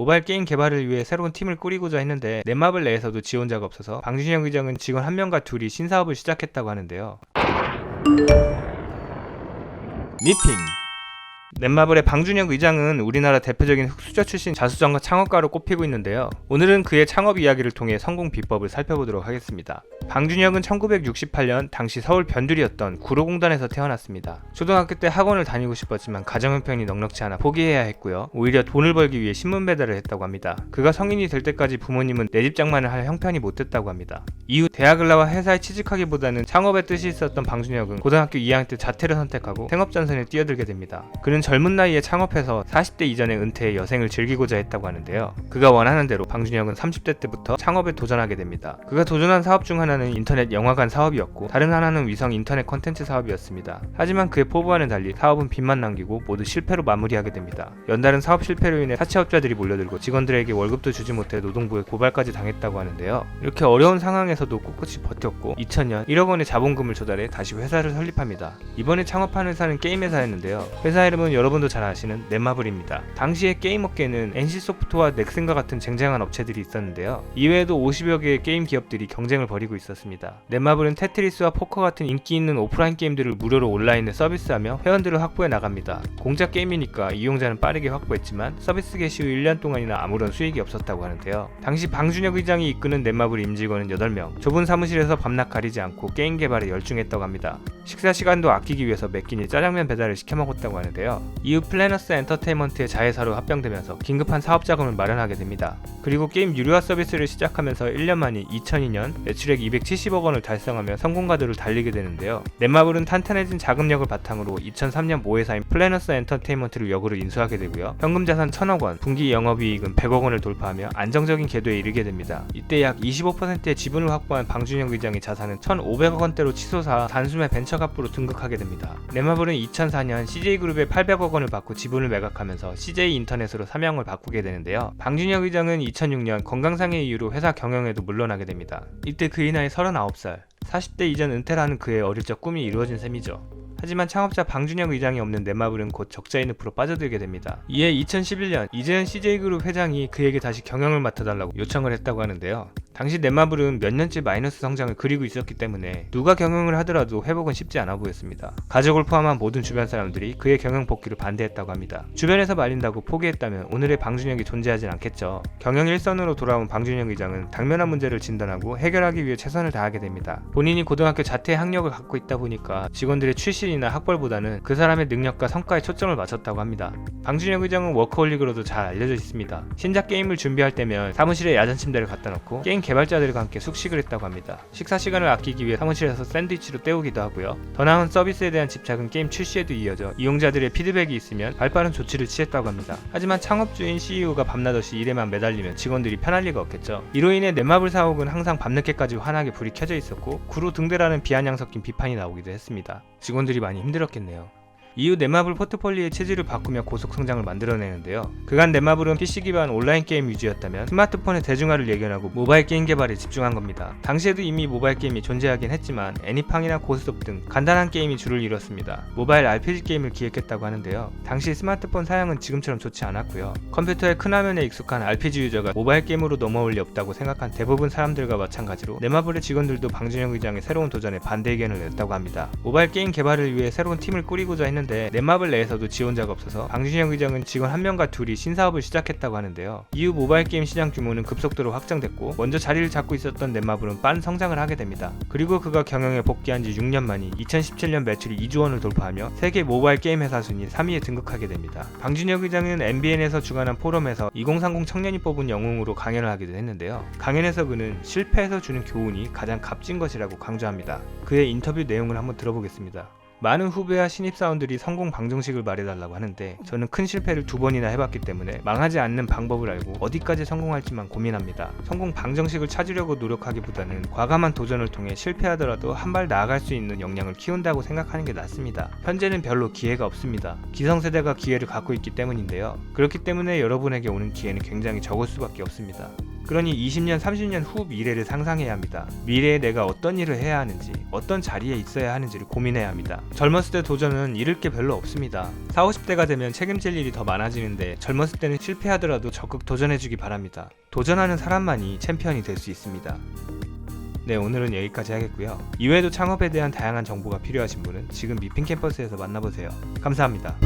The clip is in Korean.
모바일 게임 개발을 위해 새로운 팀을 꾸리고자 했는데 넷마블 내에서도 지원자가 없어서 방준혁 의장은 직원 한 명과 둘이 신사업을 시작했다고 하는데요. 미팅 넷마블의 방준혁 의장은 우리나라 대표적인 흑수저 출신 자수정과 창업가로 꼽히고 있는데요. 오늘은 그의 창업 이야기를 통해 성공 비법을 살펴보도록 하겠습니다. 방준혁은 1968년 당시 서울 변두리였던 구로공단에서 태어났습니다. 초등학교 때 학원을 다니고 싶었지만 가정 형편이 넉넉지 않아 포기해야 했고요. 오히려 돈을 벌기 위해 신문 배달을 했다고 합니다. 그가 성인이 될 때까지 부모님은 내 집 장만을 할 형편이 못 됐다고 합니다. 이후 대학을 나와 회사에 취직하기보다는 창업에 뜻이 있었던 방준혁은 고등학교 2학년 때 자퇴를 선택하고 생업 전선에 뛰어들게 됩니다. 그는 젊은 나이에 창업해서 40대 이전에 은퇴해 여생을 즐기고자 했다고 하는데요. 그가 원하는 대로 방준혁은 30대 때부터 창업에 도전하게 됩니다. 그가 도전한 사업 중 하나는 인터넷 영화관 사업이었고 다른 하나는 위성 인터넷 콘텐츠 사업이었습니다. 하지만 그의 포부와는 달리 사업은 빚만 남기고 모두 실패로 마무리하게 됩니다. 연달은 사업 실패로 인해 사채업자들이 몰려들고 직원들에게 월급도 주지 못해 노동부에 고발까지 당했다고 하는데요. 이렇게 어려운 상황에서도 꿋꿋이 버텼고 2000년 1억 원의 자본금을 조달해 다시 회사를 설립합니다. 이번에 창업한 회사는 게임 회사였는데요. 회사 이름은 여러분도 잘 아시는 넷마블입니다. 당시에 게임 업계는 NC소프트와 넥슨과 같은 쟁쟁한 업체들이 있었는데요. 이외에도 50여 개의 게임 기업들이 경쟁을 벌이고 있었습니다. 넷마블은 테트리스와 포커 같은 인기 있는 오프라인 게임들을 무료로 온라인에 서비스하며 회원들을 확보해 나갑니다. 공짜 게임이니까 이용자는 빠르게 확보했지만 서비스 개시 후 1년 동안이나 아무런 수익이 없었다고 하는데요. 당시 방준혁 의장이 이끄는 넷마블 임직원은 8명, 좁은 사무실에서 밤낮 가리지 않고 게임 개발에 열중했다고 합니다. 식사 시간도 아끼기 위해서 몇 끼니 짜장면 배달을 시켜 먹었다고 하는데요. 이후 플래너스 엔터테인먼트의 자회사로 합병되면서 긴급한 사업 자금을 마련하게 됩니다. 그리고 게임 유료화 서비스를 시작하면서 1년 만인 2002년 매출액 270억 원을 달성하며 성공가도를 달리게 되는데요. 넷마블은 탄탄해진 자금력을 바탕으로 2003년 모회사인 플래너스 엔터테인먼트를 역으로 인수하게 되고요. 현금 자산 1000억 원, 분기 영업이익은 100억 원을 돌파하며 안정적인 궤도에 이르게 됩니다. 이때 약 25%의 지분을 확보한 방준혁 의장의 자산은 1,500억 원대로 치솟아 단숨에 벤처갑부로 등극하게 됩니다. 넷마블은 2004년 CJ그룹에 800억 원을 받고 지분을 매각하면서 CJ 인터넷으로 사명을 바꾸게 되는데요. 방준혁 의장은 2006년 건강상의 이유로 회사 경영에도 물러나게 됩니다. 이때 그의 나이 39살, 40대 이전 은퇴라는 그의 어릴 적 꿈이 이루어진 셈이죠. 하지만 창업자 방준혁 의장이 없는 넷마블은 곧 적자의 늪으로 빠져들게 됩니다. 이에 2011년 이재현 CJ그룹 회장이 그에게 다시 경영을 맡아달라고 요청을 했다고 하는데요. 당시 넷마블은 몇 년째 마이너스 성장을 그리고 있었기 때문에 누가 경영을 하더라도 회복은 쉽지 않아 보였습니다. 가족을 포함한 모든 주변 사람들이 그의 경영 복귀를 반대했다고 합니다. 주변에서 말린다고 포기했다면 오늘의 방준혁이 존재하진 않겠죠. 경영 일선으로 돌아온 방준혁 의장은 당면한 문제를 진단하고 해결하기 위해 최선을 다하게 됩니다. 본인이 고등학교 자퇴 학력을 갖고 있다 보니까 직원들의 출신 이나 학벌보다는 그 사람의 능력과 성과에 초점을 맞췄다고 합니다. 방준혁 의장은 워커홀릭으로도 잘 알려져 있습니다. 신작 게임을 준비할 때면 사무실에 야전 침대를 갖다 놓고 게임 개발자들과 함께 숙식을 했다고 합니다. 식사 시간을 아끼기 위해 사무실에서 샌드위치로 때우기도 하고요. 더 나은 서비스에 대한 집착은 게임 출시에도 이어져 이용자들의 피드백이 있으면 발빠른 조치를 취했다고 합니다. 하지만 창업주인 CEO가 밤낮없이 일에만 매달리면 직원들이 편할 리가 없겠죠. 이로 인해 넷마블 사옥은 항상 밤늦게까지 환하게 불이 켜져 있었고 구로 등대라는 비아냥 섞인 비판이 나오기도 했습니다. 직원들이 많이 힘들었겠네요. 이후 넷마블 포트폴리오의 체질을 바꾸며 고속 성장을 만들어내는데요. 그간 넷마블은 PC 기반 온라인 게임 위주였다면 스마트폰의 대중화를 예견하고 모바일 게임 개발에 집중한 겁니다. 당시에도 이미 모바일 게임이 존재하긴 했지만 애니팡이나 고스톱 등 간단한 게임이 주를 이뤘습니다. 모바일 RPG 게임을 기획했다고 하는데요. 당시 스마트폰 사양은 지금처럼 좋지 않았고요. 컴퓨터의 큰 화면에 익숙한 RPG 유저가 모바일 게임으로 넘어올 리 없다고 생각한 대부분 사람들과 마찬가지로 넷마블의 직원들도 방준혁 의장의 새로운 도전에 반대 의견을 냈다고 합니다. 모바일 게임 개발을 위해 새로운 팀을 꾸리고자 했는데 넷마블 내에서도 지원자가 없어서 방준혁 의장은 직원 한 명과 둘이 신사업을 시작했다고 하는데요. 이후 모바일 게임 시장 규모는 급속도로 확장됐고 먼저 자리를 잡고 있었던 넷마블은 빠른 성장을 하게 됩니다. 그리고 그가 경영에 복귀한 지 6년 만인 2017년 매출이 2조 원을 돌파하며 세계 모바일 게임 회사 순위 3위에 등극하게 됩니다. 방준혁 의장은 MBN에서 주관한 포럼에서 2030 청년이 뽑은 영웅으로 강연을 하기도 했는데요. 강연에서 그는 실패에서 주는 교훈이 가장 값진 것이라고 강조합니다. 그의 인터뷰 내용을 한번 들어보겠습니다. 많은 후배와 신입사원들이 성공 방정식을 말해달라고 하는데 저는 큰 실패를 두 번이나 해봤기 때문에 망하지 않는 방법을 알고 어디까지 성공할지만 고민합니다. 성공 방정식을 찾으려고 노력하기보다는 과감한 도전을 통해 실패하더라도 한 발 나아갈 수 있는 역량을 키운다고 생각하는 게 낫습니다. 현재는 별로 기회가 없습니다. 기성세대가 기회를 갖고 있기 때문인데요. 그렇기 때문에 여러분에게 오는 기회는 굉장히 적을 수밖에 없습니다. 그러니 20년, 30년 후 미래를 상상해야 합니다. 미래에 내가 어떤 일을 해야 하는지, 어떤 자리에 있어야 하는지를 고민해야 합니다. 젊었을 때 도전은 잃을 게 별로 없습니다. 4, 50대가 되면 책임질 일이 더 많아지는데 젊었을 때는 실패하더라도 적극 도전해주기 바랍니다. 도전하는 사람만이 챔피언이 될 수 있습니다. 네, 오늘은 여기까지 하겠고요. 이외에도 창업에 대한 다양한 정보가 필요하신 분은 지금 미핑 캠퍼스에서 만나보세요. 감사합니다.